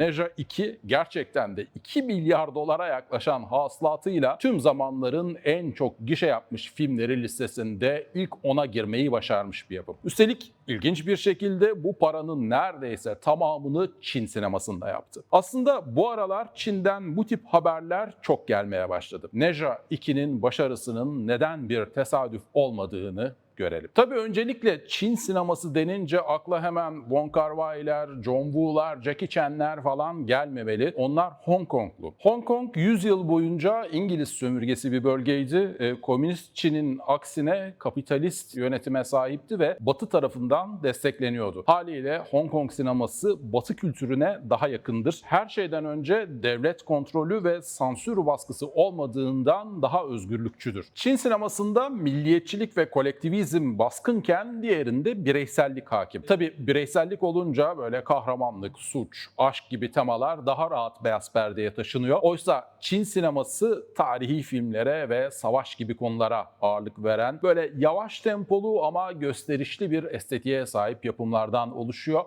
Neja 2 gerçekten de 2 milyar dolara yaklaşan hasılatıyla tüm zamanların en çok gişe yapmış filmleri listesinde ilk 10'a girmeyi başarmış bir yapım. Üstelik ilginç bir şekilde bu paranın neredeyse tamamını Çin sinemasında yaptı. Aslında bu aralar Çin'den bu tip haberler çok gelmeye başladı. Neja 2'nin başarısının neden bir tesadüf olmadığını görelim. Tabii öncelikle Çin sineması denince akla hemen Wong Kar-wai'ler, John Woo'lar, Jackie Chan'ler falan gelmemeli. Onlar Hong Konglu. Hong Kong 100 yıl boyunca İngiliz sömürgesi bir bölgeydi. E, Komünist Çin'in aksine kapitalist yönetime sahipti ve Batı tarafından destekleniyordu. Haliyle Hong Kong sineması Batı kültürüne daha yakındır. Her şeyden önce devlet kontrolü ve sansür baskısı olmadığından daha özgürlükçüdür. Çin sinemasında milliyetçilik ve kolektivizm baskınken diğerinde bireysellik hakim. Tabi bireysellik olunca böyle kahramanlık, suç, aşk gibi temalar daha rahat beyaz perdeye taşınıyor. Oysa Çin sineması tarihi filmlere ve savaş gibi konulara ağırlık veren böyle yavaş tempolu ama gösterişli bir estetiğe sahip yapımlardan oluşuyor.